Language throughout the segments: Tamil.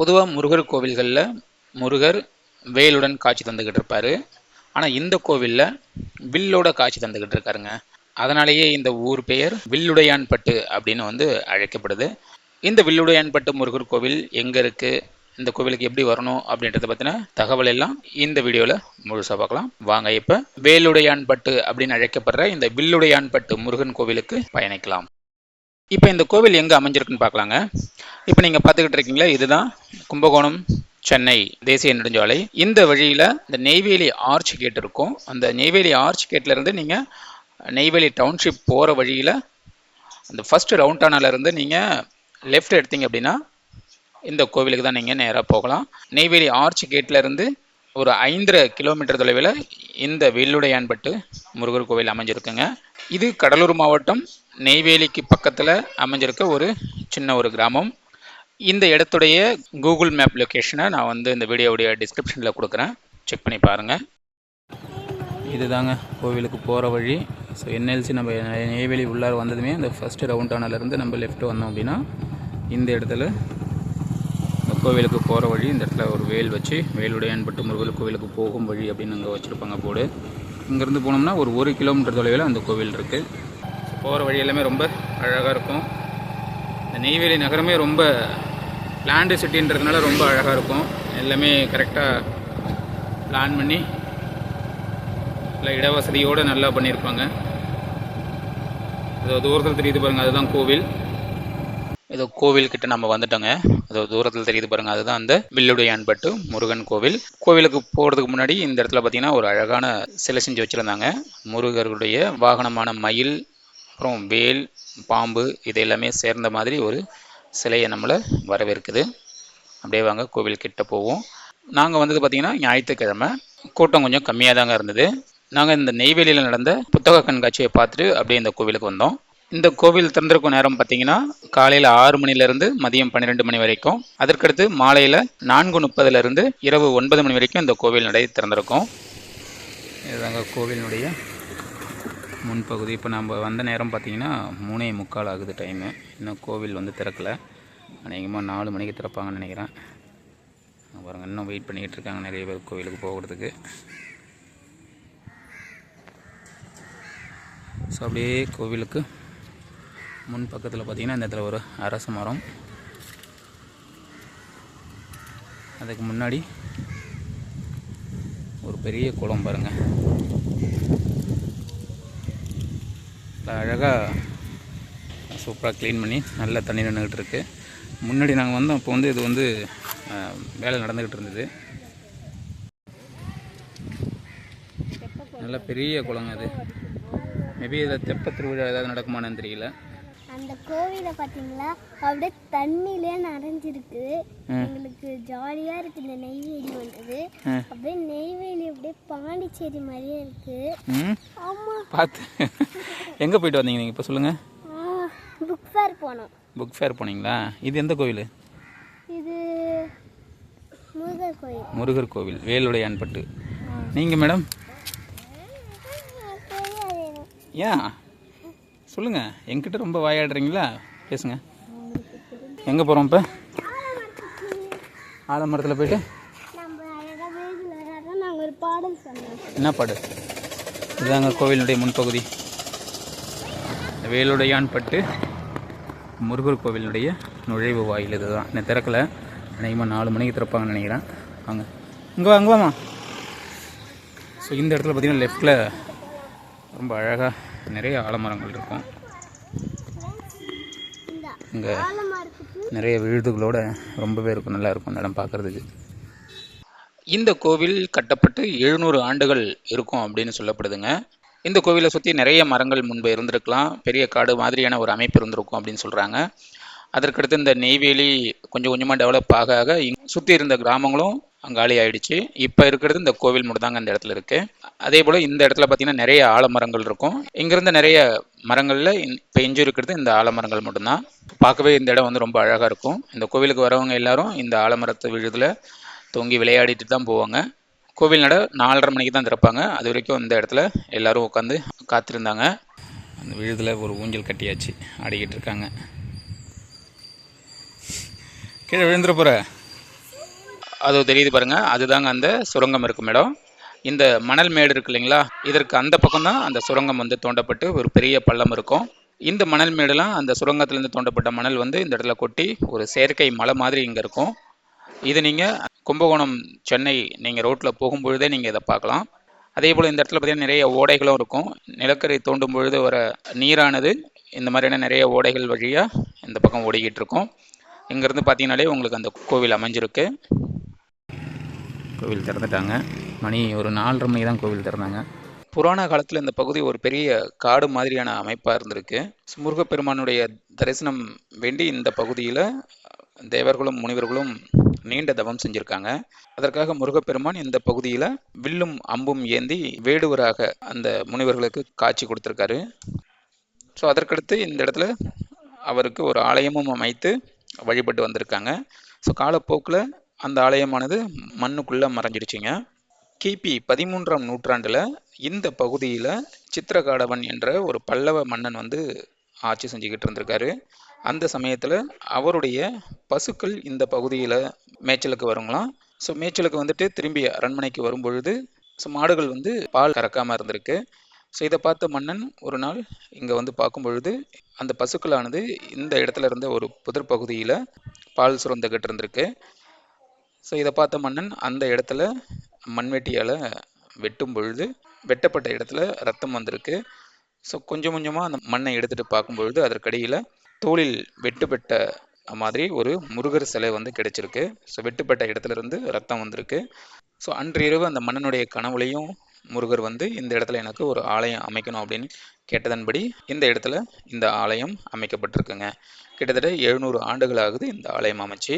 பொதுவாக முருகர் கோவில்களில் முருகர் வேலுடன் காட்சி தந்துக்கிட்டு இருப்பார். ஆனால் இந்த கோவிலில் வில்லோட காட்சி தந்துக்கிட்டு இருக்காருங்க. அதனாலேயே இந்த ஊர் பெயர் வில்லுடையான்பட்டு அப்படின்னு வந்து அழைக்கப்படுது. இந்த வில்லுடையான்பட்டு முருகர் கோவில் எங்கே இருக்குது இந்த கோவிலுக்கு எப்படி வரணும் அப்படின்றத பற்றின தகவல் எல்லாம் இந்த வீடியோவில் முழுசாக பார்க்கலாம். வாங்க இப்போ வேலுடையான்பட்டு அப்படின்னு அழைக்கப்படுற இந்த வில்லுடையான்பட்டு முருகன் கோவிலுக்கு பயணிக்கலாம். இப்போ இந்த கோவில் எங்கே அமைஞ்சிருக்குன்னு பார்க்கலாங்க. இப்போ நீங்கள் பார்த்துக்கிட்டு இருக்கீங்களா இதுதான் கும்பகோணம் சென்னை தேசிய நெடுஞ்சாலை. இந்த வழியில் இந்த நெய்வேலி ஆர்ச் கேட் இருக்கும். அந்த நெய்வேலி ஆர்ச் கேட்லேருந்து நீங்கள் நெய்வேலி டவுன்ஷிப் போகிற வழியில் அந்த ஃபஸ்ட்டு ரவுண்டானாலேருந்து நீங்கள் லெஃப்ட் எடுத்தீங்க அப்படின்னா இந்த கோவிலுக்கு தான் நீங்கள் நேராக போகலாம். நெய்வேலி ஆர்ச் கேட்லேருந்து ஒரு ஐந்தரை கிலோமீட்டர் தொலைவில் இந்த வெள்ளுடையான்பட்டு முருகர் கோவில் அமைஞ்சிருக்குங்க. இது கடலூர் மாவட்டம் நெய்வேலிக்கு பக்கத்தில் அமைஞ்சிருக்க ஒரு சின்ன ஒரு கிராமம். இந்த இடத்துடைய கூகுள் மேப் லொக்கேஷனை நான் வந்து இந்த வீடியோவுடைய டிஸ்கிரிப்ஷனில் கொடுக்குறேன். செக் பண்ணி பாருங்கள் இதுதாங்க கோவிலுக்கு போகிற வழி. ஸோ என்எல்சி நம்ம நெய்வேலி உள்ளார வந்ததுமே இந்த ஃபஸ்ட்டு ரவுண்டானிலேருந்து நம்ம லெஃப்ட் வந்தோம் அப்படின்னா இந்த இடத்துல இந்த கோவிலுக்கு போகிற வழி இந்த இடத்துல ஒரு வேல் வச்சு வேலுடையான்பட்டு முருகல் கோவிலுக்கு போகும் வழி அப்படின்னு அங்கே வச்சுருப்பாங்க போடு இங்கேருந்து போனோம்னா ஒரு ஒரு கிலோமீட்டர் தொலைவில் அந்த கோவில் இருக்குது போகிற வழி எல்லாமே ரொம்ப அழகாக இருக்கும். இந்த நெய்வேலி நகரமே ரொம்ப லேண்டு சிட்டின்றதுனால ரொம்ப அழகாக இருக்கும். எல்லாமே கரெக்டாக பிளான் பண்ணி நல்லா இடவசதியோடு நல்லா பண்ணியிருப்பாங்க இதோ தூரத்தில் தெரியுது பாருங்கள் அதுதான் கோவில். இதோ கோவில் கிட்ட நம்ம வந்துட்டோங்க. அதோ தூரத்தில் தெரியுது பாருங்கள் அதுதான் அந்த வில்லுடையான்பட்டு முருகன் கோவில். கோவிலுக்கு போகிறதுக்கு முன்னாடி இந்த இடத்துல பார்த்தீங்கன்னா ஒரு அழகான சிலை செஞ்சு வச்சுருந்தாங்க. முருகர்களுடைய வாகனமான மயில் அப்புறம் வேல் பாம்பு இது எல்லாமே சேர்ந்த மாதிரி ஒரு சிலையை நம்மளை வரவேற்குது. அப்படியே வாங்க கோவில் கிட்ட போவோம். நாங்கள் வந்தது பார்த்தீங்கன்னா ஞாயிற்றுக்கிழமை. கூட்டம் கொஞ்சம் கம்மியாக தாங்க இருந்தது. நாங்கள் இந்த நெய்வேலியில் நடந்த புத்தக கண்காட்சியை பார்த்துட்டு அப்படியே இந்த கோவிலுக்கு வந்தோம். இந்த கோவில் திறந்திருக்கும் நேரம் பார்த்தீங்கன்னா காலையில் ஆறு மணிலேருந்து மதியம் பன்னிரெண்டு மணி வரைக்கும். அதற்கடுத்து மாலையில் நான்கு முப்பதுலேருந்து இரவு ஒன்பது மணி வரைக்கும் இந்த கோவில் நடை திறந்திருக்கும். இதுதாங்க கோவிலினுடைய முன்பகுதி. இப்போ நம்ம வந்த நேரம் பார்த்தீங்கன்னா மூணே முக்கால் ஆகுது டைமு இன்னும் கோவில் வந்து திறக்கலை. அநேகமாக நாலு மணிக்கு திறப்பாங்கன்னு நினைக்கிறேன். பாருங்கள் இன்னும் வெயிட் பண்ணிக்கிட்டு இருக்காங்க நிறைய பேர் கோவிலுக்கு போகிறதுக்கு. ஸோ அப்படியே கோவிலுக்கு முன் பக்கத்தில் பார்த்தீங்கன்னா இந்த இடத்துல ஒரு அரச மரம். அதுக்கு முன்னாடி ஒரு பெரிய குளம் பாருங்கள் அழகாக சூப்பராக க்ளீன் பண்ணி நல்லா தண்ணி நின்றுக்கிட்டு இருக்குது முன்னாடி நாங்கள் வந்தோம் அப்போ வந்து இது வந்து வேலை நடந்துக்கிட்டு இருந்தது. நல்ல பெரிய குளங்க அது. மேபி இதில் தெப்ப திருவிழா ஏதாவது நடக்குமானு தெரியல. அந்த கோவிலை பார்த்தீங்களா? அப்படியே தண்ணியிலே நிறைஞ்சிருக்கு எங்களுக்கு ஜாலியா இருக்கு இந்த நெய்வேலி வந்தது. அப்படியே நெய்வேலி அப்படியே பாண்டிச்சேரி மாதிரியே இருக்கு. ம். ஆமா. பார்த்து. எங்கே போயிட்டு வந்தீங்க நீங்கள் இப்போ சொல்லுங்கள் புக் ஃபேர் போனோம். புக் ஃபேர் போனீங்களா? இது எந்த கோவில்? இது முருகர் கோயில் முருகர் கோவில் வேலுடையான்பட்டு. நீங்கள் மேடம்? ஏன் சொல்லுங்கள் என்கிட்ட ரொம்ப வாயாடுறீங்களா? பேசுங்க. எங்கே போகிறோம் இப்போ? ஆலமரத்தில் போயிட்டு? நம்ம பாடல் என்ன பாடு? இதுதாங்க கோவிலுடைய முன்பகுதி. வேலுடையான் பட்டு முருகர் கோவிலுடைய நுழைவு வாயில் இதுதான். இன்னும் திறக்கலை. அநேகமாக நாலு மணிக்கு திறப்பாங்கன்னு நினைக்கிறேன். வாங்க. இங்கே வாங்க வாமா ஸோ இந்த இடத்துல பார்த்தீங்கன்னா லெஃப்டில் ரொம்ப அழகாக நிறைய ஆலமரங்கள் இருக்கும். இங்கே ஆலமரத்துக்கு நிறைய விழுதுகளோட ரொம்பவே இருக்கும். நல்லா இருக்கும் அந்த இடம் பார்க்குறதுக்கு. இந்த கோவில் கட்டப்பட்டு எழுநூறு ஆண்டுகள் இருக்கும் அப்படின்னு சொல்லப்படுதுங்க. இந்த கோவிலை சுற்றி நிறைய மரங்கள் முன்பு இருந்திருக்கலாம். பெரிய காடு மாதிரியான ஒரு அமைப்பு இருந்திருக்கும் அப்படின்னு சொல்கிறாங்க அதற்கடுத்து இந்த நெய்வேலி கொஞ்சம் கொஞ்சமாக டெவலப் ஆக ஆக சுற்றி இருந்த கிராமங்களும் காலி ஆயிடுச்சு இப்போ இருக்கிறது இந்த கோவில் மட்டும் தாங்க இடத்துல இருக்குது அதே போல் இந்த இடத்துல பார்த்தீங்கன்னா நிறைய ஆலமரங்கள் இருக்கும். இங்கிருந்து நிறைய மரங்களில் இப்போ இஞ்சி இருக்கிறது இந்த ஆலமரங்கள் மட்டும்தான். பார்க்கவே இந்த இடம் வந்து ரொம்ப அழகாக இருக்கும். இந்த கோவிலுக்கு வரவங்க எல்லாரும் இந்த ஆலமரத்து விழுதில் தொங்கி விளையாடிட்டு தான் போவாங்க. கோவில் நட நாலரை மணிக்கு தான் திறப்பாங்க. அது வரைக்கும் இந்த இடத்துல எல்லாரும் உட்காந்து காத்திருந்தாங்க. அந்த விழுதில் ஒரு ஊஞ்சல் கட்டியாச்சு. ஆடிக்கிட்டு இருக்காங்க. கீழே விழுந்துட போகிற அது தெரியுது பாருங்க. அதுதாங்க அந்த சுரங்கம் இருக்கும் இடம் இந்த மணல் மேடு இருக்கு இல்லைங்களா? இதற்கு அந்த பக்கம் தான் அந்த சுரங்கம் வந்து தோண்டப்பட்டு ஒரு பெரிய பள்ளம் இருக்கும். இந்த மணல் மேடுலாம் அந்த சுரங்கத்திலேருந்து தோண்டப்பட்ட மணல் வந்து இந்த இடத்துல கொட்டி ஒரு செயற்கை மலை மாதிரி இங்கே இருக்கும். இது நீங்கள் கும்பகோணம் சென்னை நீங்கள் ரோட்டில் போகும்பொழுதே நீங்கள் இதை பார்க்கலாம். அதே போல் இந்த இடத்துல பார்த்தீங்கன்னா நிறைய ஓடைகளும் இருக்கும். நிலக்கரி தோண்டும் பொழுது வர நீரானது இந்த மாதிரியான நிறைய ஓடைகள் வழியாக இந்த பக்கம் ஓடிக்கிட்டு இருக்கும். இங்கேருந்து பார்த்தீங்கனாலே உங்களுக்கு அந்த கோவில் அமைஞ்சிருக்கு. கோவில் திறந்துட்டாங்க. மணி ஒரு நாலரை மணி தான் கோவில் திறந்தாங்க. புராண காலத்தில் இந்த பகுதி ஒரு பெரிய காடு மாதிரியான அமைப்பாக இருந்திருக்கு. முருகப்பெருமானுடைய தரிசனம் வேண்டி இந்த பகுதியில் தேவர்களும் முனிவர்களும் நீண்ட தவம் செஞ்சுருக்காங்க. அதற்காக முருகப்பெருமான் இந்த பகுதியில் வில்லும் அம்பும் ஏந்தி வேடுவராக அந்த முனிவர்களுக்கு காட்சி கொடுத்துருக்காரு. ஸோ அதற்கடுத்து இந்த இடத்துல அவருக்கு ஒரு ஆலயமும் அமைத்து வழிபட்டு வந்திருக்காங்க. ஸோ காலப்போக்கில் அந்த ஆலயமானது மண்ணுக்குள்ளே மறைஞ்சிடுச்சுங்க. கிபி பதிமூன்றாம் நூற்றாண்டில் இந்த பகுதியில் சித்திரகாடவன் என்ற ஒரு பல்லவ மன்னன் வந்து ஆட்சி செஞ்சுக்கிட்டு இருந்திருக்காரு. அந்த சமயத்தில் அவருடைய பசுக்கள் இந்த பகுதியில் மேய்ச்சலுக்கு வருங்களாம். ஸோ மேய்ச்சலுக்கு வந்துட்டு திரும்பி அரண்மனைக்கு வரும்பொழுது ஸோ மாடுகள் வந்து பால் கறக்காமல் இருந்திருக்கு. ஸோ இதை பார்த்த மன்னன் ஒரு நாள் இங்கே வந்து பார்க்கும் பொழுது அந்த பசுக்களானது இந்த இடத்துல இருந்த ஒரு புதர் பகுதியில் பால் சுரந்துக்கிட்டு இருந்திருக்கு. ஸோ இதை பார்த்த மன்னன் அந்த இடத்துல மண்வெட்டியால் வெட்டும் பொழுது வெட்டப்பட்ட இடத்துல ரத்தம் வந்திருக்கு. ஸோ கொஞ்சம் கொஞ்சமாக அந்த மண்ணை எடுத்துகிட்டு பார்க்கும்பொழுது அதற்கடியில் தோளில் வெட்டுப்பட்ட மாதிரி ஒரு முருகர் சிலை வந்து கிடைச்சிருக்கு. ஸோ வெட்டுப்பட்ட இடத்துல இருந்து ரத்தம் வந்திருக்கு. ஸோ அன்று இரவு அந்த மன்னனுடைய கனவுலையும் முருகர் வந்து இந்த இடத்துல எனக்கு ஒரு ஆலயம் அமைக்கணும் அப்படின்னு கேட்டதன்படி இந்த இடத்துல இந்த ஆலயம் அமைக்கப்பட்டிருக்குங்க. கிட்டத்தட்ட எழுநூறு ஆண்டுகள் ஆகுது இந்த ஆலயம் அமைச்சு.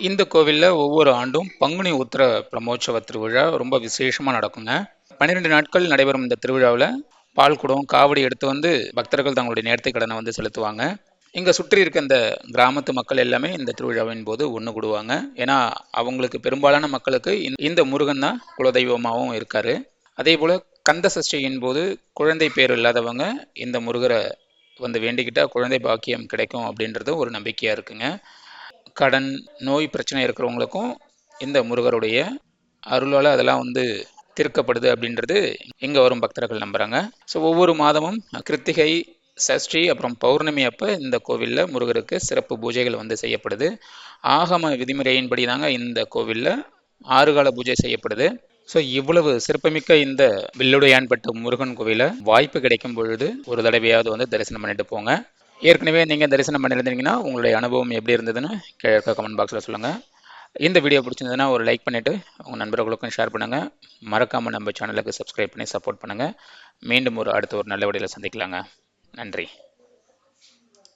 இந்த கோவிலில் ஒவ்வொரு ஆண்டும் பங்குனி உத்திர பிரமோற்சவ திருவிழா ரொம்ப விசேஷமாக நடக்குங்க. பன்னிரெண்டு நாட்கள் நடைபெறும் இந்த திருவிழாவில் பால் குடம் காவடி எடுத்து வந்து பக்தர்கள் தங்களுடைய நேரத்தை கடனை வந்து செலுத்துவாங்க. இங்கே சுற்றி இருக்க இந்த கிராமத்து மக்கள் எல்லாமே இந்த திருவிழாவின் போது ஒன்று கூடுவாங்க. ஏன்னா அவங்களுக்கு பெரும்பாலான மக்களுக்கு இந்த- இந்த முருகன் தான் குலதெய்வமாகவும் இருக்கார். அதே போல் கந்த சஷ்டியின் போது குழந்தை பேர் இல்லாதவங்க இந்த முருகரை வந்து வேண்டிக்கிட்டால் குழந்தை பாக்கியம் கிடைக்கும் அப்படின்றது ஒரு நம்பிக்கையாக இருக்குங்க. கடன் நோய் பிரச்சனை இருக்கிறவங்களுக்கும் இந்த முருகருடைய அருளால் அதெல்லாம் வந்து தீர்க்கப்படுது அப்படின்றது இங்கே வரும் பக்தர்கள் நம்புகிறாங்க ஸோ ஒவ்வொரு மாதமும் கிருத்திகை சஷ்டி அப்புறம் பௌர்ணமி அப்போ இந்த கோவிலில் முருகருக்கு சிறப்பு பூஜைகள் வந்து செய்யப்படுது. ஆகம விதிமுறையின்படி தாங்க இந்த கோவிலில் ஆறுகால பூஜை செய்யப்படுது. ஸோ இவ்வளவு சிறப்புமிக்க இந்த வில்லுடையான்பட்டு முருகன் கோவிலை வாய்ப்பு கிடைக்கும் பொழுது ஒரு தடவையாவது வந்து தரிசனம் பண்ணிட்டு போங்க. ஏற்கனவே நீங்கள் தரிசனம் பண்ணியிருந்தீங்கன்னா உங்களுடைய அனுபவம் எப்படி இருந்ததுன்னு கீழே கமெண்ட் பாக்ஸில் சொல்லுங்கள் இந்த வீடியோ பிடிச்சிருந்ததுன்னா ஒரு லைக் பண்ணிவிட்டு உங்கள் நண்பர்களுக்கும் ஷேர் பண்ணுங்கள் மறக்காமல் நம்ம சேனலுக்கு சப்ஸ்கிரைப் பண்ணி சப்போர்ட் பண்ணுங்கள் மீண்டும் ஒரு அடுத்த ஒரு நல்ல வழியில் சந்திக்கலாங்க. நன்றி.